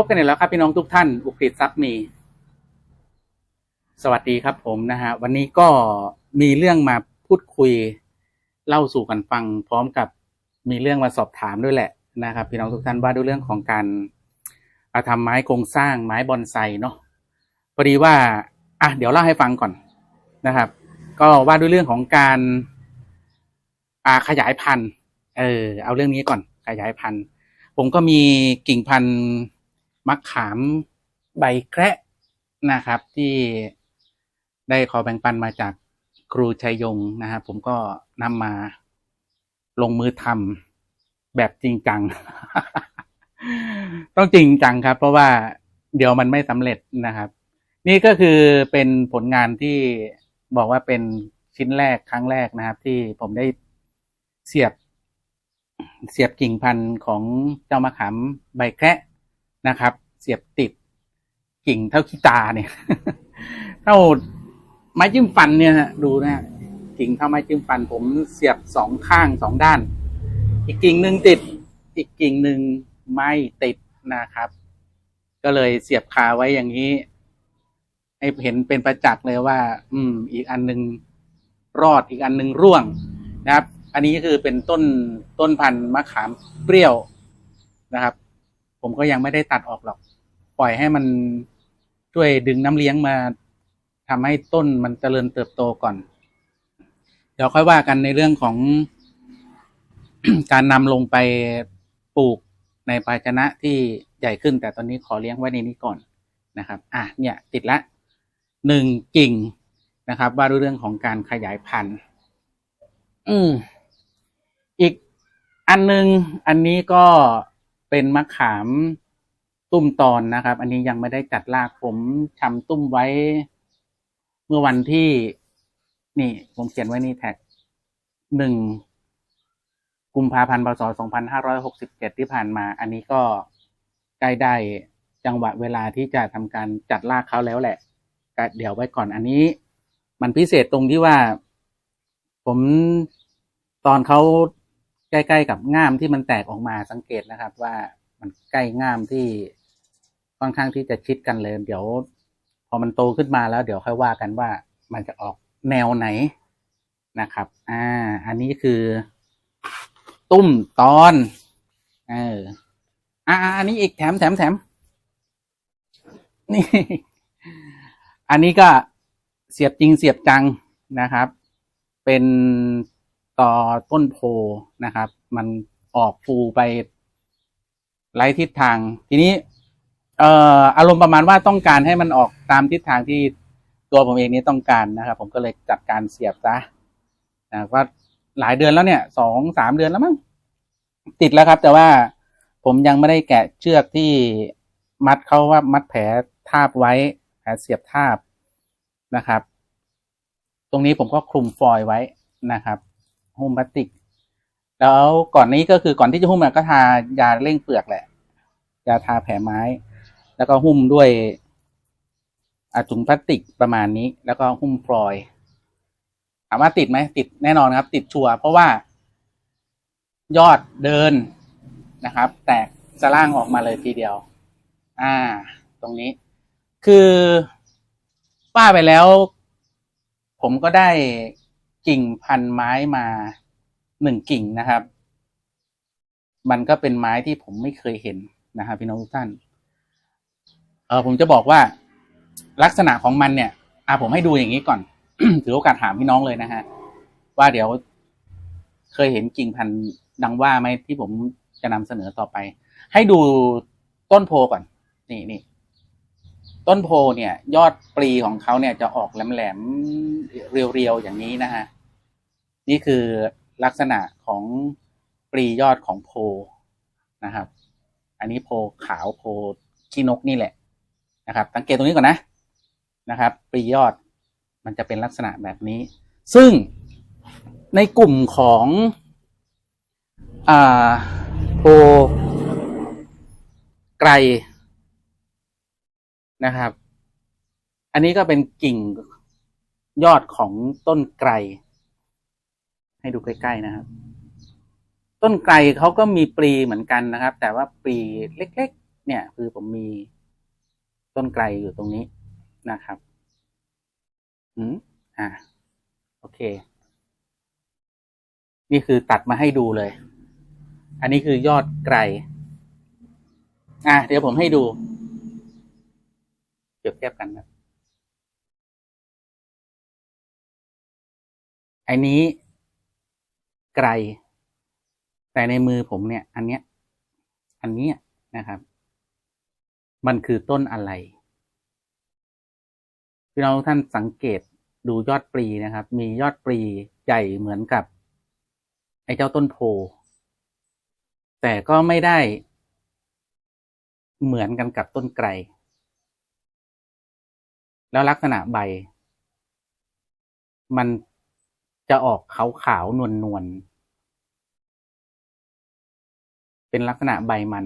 พบกันอีกแล้วครับพี่น้องทุกท่านอุกฤษทรัพย์มี สวัสดีครับผมนะฮะวันนี้ก็มีเรื่องมาพูดคุยเล่าสู่กันฟัง พร้อมกับมีเรื่องมาสอบถามด้วยแหละนะครับ พี่น้องทุกท่านว่าด้วยเรื่องของการอาทำไม้โครงสร้างไม้บอนไซเนาะพอดีว่าอะเดี๋ยวเล่าให้ฟังก่อนนะครับ ก็ว่าด้วยเรื่องของการอ่าขยายพันธุ์เออเอาเรื่องนี้ก่อนขยายพันธุ์ ผมก็มีกิ่งพันธุ์ มะขามใบแคระนะครับ ที่ได้ขอแบ่งปันมาจากครูชัยยงนะครับผมก็นำมาลงมือทำแบบจริงจัง ต้องจริงจังครับ เพราะว่าเดี๋ยวมันไม่สำเร็จนะครับ นี่ก็คือเป็นผลงานที่บอกว่าเป็นชิ้นแรกครั้งแรกนะครับ ที่ผมได้เสียบเสียบกิ่งพันธุ์ของเจ้ามะขามใบแคระ นะครับ เสียบติดกิ่งเท่าขี้ตาเนี่ย เท่าไม้จิ้มฟันเนี่ยฮะดูนะกิ่งเท่าไม้จิ้มฟัน ผมเสียบสองข้างสองด้าน อีกกิ่งหนึ่งติด อีกกิ่งหนึ่งไม่ติดนะครับ ก็เลยเสียบคาไว้อย่างนี้ ให้เห็นเป็นประจักษ์เลยว่า อืม อีกอันหนึ่งรอดอีกอันหนึ่งร่วงนะครับ อันนี้คือเป็นต้นต้นพันธุ์มะขามเปรี้ยวนะครับ ผมก็ยังไม่ได้ตัดออกหรอก ปล่อยให้มันช่วยดึงน้ำเลี้ยงมาทำให้ต้นมันเจริญเติบโตก่อน เดี๋ยวค่อยว่ากันในเรื่องของการนำลงไปปลูกในภาชนะที่ใหญ่ขึ้น แต่ตอนนี้ขอเลี้ยงไว้ในนี้ก่อนนะครับ อะ เนี่ย ติดละหนึ่งกิ่งนะครับ ว่าด้วยเรื่องของการขยายพันธุ์ อืมอีกอันหนึง อันนี้ก็ เป็นมะขามตุ้มตอนนะครับ อันนี้ยังไม่ได้จัดรากผมทำตุ้มไว้ เมื่อวันที่ นี่ผมเขียนไว้นี่แท็กหนึ่งกุมภาพันธ์พศสองพันห้าร้อยหกสิบเจ็ดที่ผ่านมา อันนี้ก็ใกล้ได้จังหวะเวลาที่จะทำการจัดรากเขาแล้วแหละเดี๋ยวไว้ก่อนอันนี้ มันพิเศษตรงที่ว่า ผมตอนเขา ใกล้ๆกับง่ามที่มันแตกออกมาสังเกตนะครับ ว่ามันใกล้ง่ามที่ค่อนข้างที่จะชิดกันเลย เดี๋ยว พอมันโตขึ้นมาแล้ว เดี๋ยวค่อยว่ากันว่ามันจะออกแนวไหนนะครับ อ่า อันนี้คือ ตุ้มตอนเอออ่าอันนี้อีกแถมแถมแถมนี่ อันนี้ก็เสียบจริงเสียบจังนะครับ เป็น ต่อต้นโพนะครับ มันออกฟูไปไร้ทิศทาง ทีนี้ เอ่ออารมณ์ประมาณว่าต้องการให้มันออกตามทิศทางที่ตัวผมเองนี้ต้องการนะครับ ผมก็เลยจัดการเสียบซะนะว่าหลายเดือนแล้วเนี่ยสองสามเดือนแล้วมั้งติดแล้วครับ แต่ว่าผมยังไม่ได้แกะเชือกที่มัดเขาว่ามัดแผลทาบไว้ แผลเสียบทาบนะครับ ตรงนี้ผมก็คลุมฟอยล์ไว้นะครับ หุ้มพลาสติก แล้วก่อนนี้ก็คือก่อนที่จะหุ้มก็ทายาเร่งเปลือกแหละยาทาแผลไม้ แล้วก็หุ้มด้วยอะถุงพลาสติกประมาณนี้ แล้วก็หุ้มฟอยถามว่าติดไหมติดแน่นอนครับ ติดชัวร์เพราะว่า ยอดเดินนะครับ แตกสล่างออกมาเลยทีเดียว อ่า ตรงนี้ คือป้าไปแล้ว ผมก็ได้ กิ่งพันไม้มาหนึ่งกิ่งนะครับ มันก็เป็นไม้ที่ผมไม่เคยเห็นนะครับพี่น้องทุกท่านเออผมจะบอกว่าลักษณะของมันเนี่ยอ่าผมให้ดูอย่างนี้ก่อน ถือโอกาสถามพี่น้องเลยนะฮะว่าเดี๋ยวเคยเห็นกิ่งพันธุ์ดังว่าไหมที่ผมจะนำเสนอต่อไป ให้ดูต้นโพก่อน นี่นี่ต้นโพเนี่ย ยอดปลีของเขาเนี่ยจะออกแหลมๆเรียวๆอย่างนี้นะฮะ นี่คือลักษณะของปลียอดของโพนะครับ อันนี้โพขาวโพขี้นกนี่แหละนะครับ สังเกตตรงนี้ก่อนนะนะครับปลียอดมันจะเป็นลักษณะแบบนี้ ซึ่งในกลุ่มของอ่าโพไกรนะครับ อันนี้ก็เป็นกิ่งยอดของต้นไกร ให้ดูใกล้ๆนะครับ ต้นไกรเขาก็มีปลีเหมือนกันนะครับ แต่ว่าปลีเล็ก ๆ เนี่ย คือผมมีต้นไกลอยู่ตรงนี้นะครับ อืมอ่าโอเค นี่คือตัดมาให้ดูเลย อันนี้คือยอดไกลอะเดี๋ยวผมให้ดูเปรียบเทียบกันครับอันนี้ ไกล แต่ในมือผมเนี่ย อันเนี้ย อันเนี้ยนะครับ มันคือต้นอะไรพี่น้องทุกท่านสังเกตดูยอดปลีนะครับ มียอดปลีใหญ่เหมือนกับ ไอ้เจ้าต้นโพ แต่ก็ไม่ได้เหมือนกันกับต้นไกร แล้วลักษณะใบ มัน จะออกขาวๆนวลนวล เป็นลักษณะใบมัน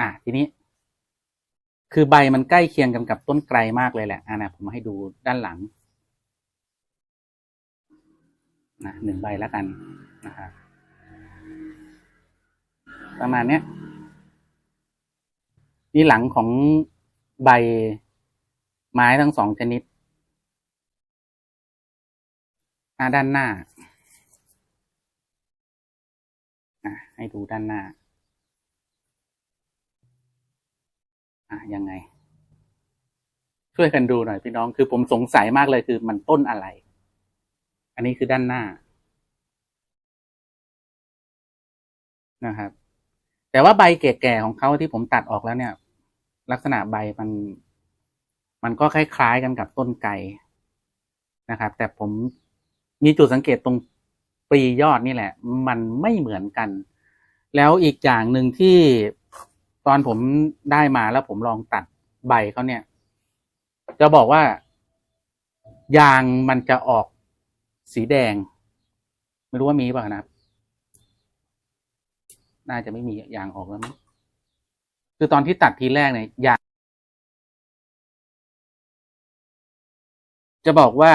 อะ ทีนี้ คือใบมันใกล้เคียงกันกับต้นไกรมากเลยแหละอะนะผมให้ดูด้านหลัง นะหนึ่งใบแล้วกันนะครับประมาณเนี้ยนี่หลังของใบไม้ทั้งสองชนิด อ่าด้านหน้าอะให้ดูด้านหน้าอะยังไง ช่วยกันดูหน่อยพี่น้องคือผมสงสัยมากเลยคือมันต้นอะไร อันนี้คือด้านหน้านะครับ แต่ว่าใบแก่ๆของเขาที่ผมตัดออกแล้วเนี่ย ลักษณะใบมัน มันก็คล้ายๆกันกับต้นไก่นะครับ แต่ผม มีจุดสังเกตตรงปียอดนี่แหละ มันไม่เหมือนกัน แล้วอีกอย่างหนึ่งที่ตอนผมได้มาแล้วผมลองตัดใบเขาเนี่ย จะบอกว่ายางมันจะออกสีแดง ไม่รู้ว่ามีเปล่านะน่าจะไม่มียางออกแล้วมั้งคือตอนที่ตัดทีแรกเนี่ยยางจะบอกว่า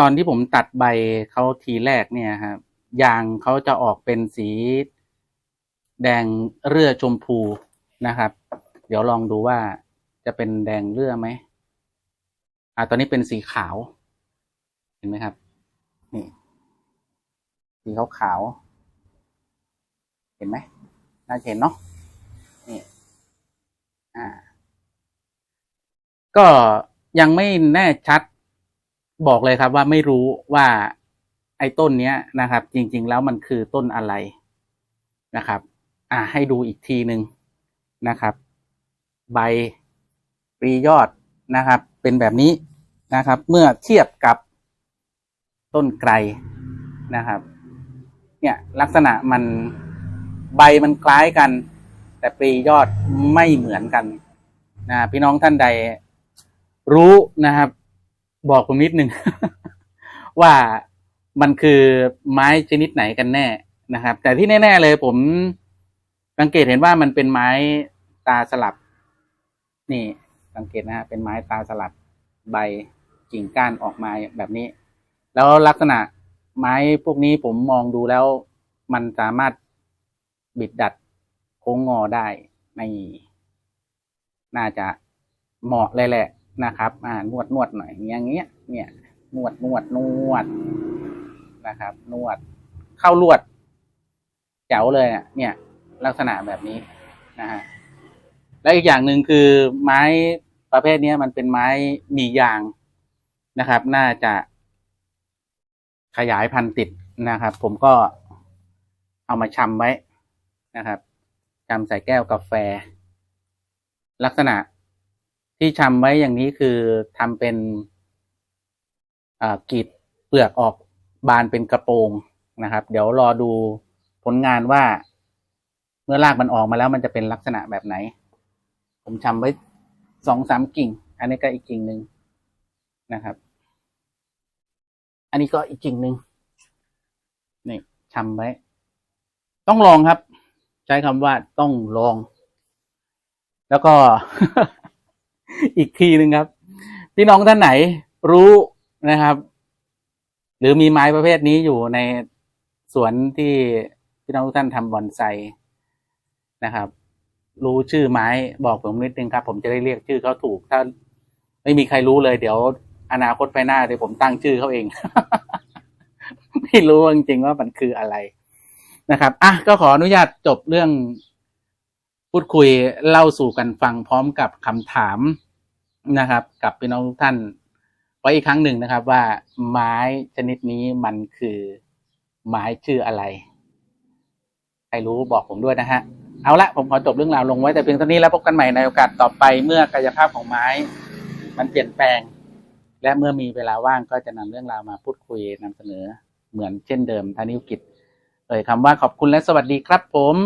ตอนที่ผมตัดใบเขาทีแรกเนี่ยครับยางเขาจะออกเป็นสีแดงเรือชมพูนะครับ เดี๋ยวลองดูว่าจะเป็นแดงเรือไหมอ่าตอนนี้เป็นสีขาว เห็นไหมครับ นี่ สีขาวขาวเห็นไหมน่าเห็นเนาะนี่อ่า ก็ยังไม่แน่ชัด บอกเลยครับว่าไม่รู้ว่าไอ้ต้นเนี้ยนะครับ จริง ๆ แล้วมันคือต้นอะไรนะครับ อ่าให้ดูอีกทีหนึ่งนะครับ ใบปรียอดนะครับ เป็นแบบนี้นะครับ เมื่อเทียบกับต้นไกรนะครับ เนี่ยลักษณะมันใบมันคล้ายกัน แต่ปรียอดไม่เหมือนกันนะพี่น้องท่านใดรู้นะครับ บอกผมนิดนึง ว่ามันคือไม้ชนิดไหนกันแน่นะครับ แต่ที่แน่ ๆ เลยผมสังเกตเห็นว่ามันเป็นไม้ตาสลับ นี่ สังเกตนะฮะเป็นไม้ตาสลับใบกิ่งก้านออกมาแบบนี้ แล้วลักษณะไม้พวกนี้ผมมองดูแล้ว มันสามารถบิดดัดโค้งงอได้ในน่าจะเหมาะเลยแหละ นะครับอ่านวดนวดหน่อยอย่างเงี้ย เนี่ย นวดนวดนวดนะครับ นวด เข้าลวดแจ๋วเลยอะเนี่ย ลักษณะแบบนี้นะฮะแล้วอีกอย่างหนึ่งคือไม้ประเภทนี้มันเป็นไม้มียางนะครับ น่าจะขยายพันธุ์ติดนะครับ ผมก็เอามาชำไว้นะครับชำใส่แก้วกาแฟ ลักษณะ ที่ชำไว้อย่างนี้คือทำเป็นกรีดเปลือกออกบานเป็นกระโปรงนะครับ เดี๋ยวรอดูผลงานว่า เมื่อรากมันออกมาแล้วมันจะเป็นลักษณะแบบไหน ผมชำไว้สองสามกิ่ง อันนี้ก็อีกกิ่งหนึ่งนะครับ อันนี้ก็อีกกิ่งหนึ่งนี่ชำไว้ ต้องลองครับ ใช้คำว่าต้องลอง แล้วก็ อีกทีหนึ่งครับ พี่น้องท่านไหนรู้นะครับ หรือมีไม้ประเภทนี้อยู่ในสวนที่พี่น้องทุกท่านทำบอนไซนะครับ รู้ชื่อไม้บอกผมนิดนึงครับ ผมจะได้เรียกชื่อเขาถูก ถ้าไม่มีใครรู้เลย เดี๋ยว อนาคตไปหน้าเดี๋ยวผมตั้งชื่อเขาเอง ไม่รู้จริงๆว่ามันคืออะไรนะครับอะก็ขออนุญาตจบเรื่องพูดคุยเล่าสู่กันฟังพร้อมกับคำถาม นะครับ กับพี่น้องทุกท่าน ไว้อีกครั้งหนึ่งนะครับ ว่าไม้ชนิดนี้มันคือไม้ชื่ออะไร ใครรู้บอกผมด้วยนะฮะ เอาละผมขอจบเรื่องราวลงไว้แต่เพียงเท่านี้แล้วพบกันใหม่ในโอกาสต่อไปเมื่อกายภาพของไม้ มันเปลี่ยนแปลง และเมื่อมีเวลาว่างก็จะนำเรื่องราวมาพูดคุยนำเสนอเหมือนเช่นเดิมทานิวกิจเอ่ยคำว่าขอบคุณและสวัสดีครับผม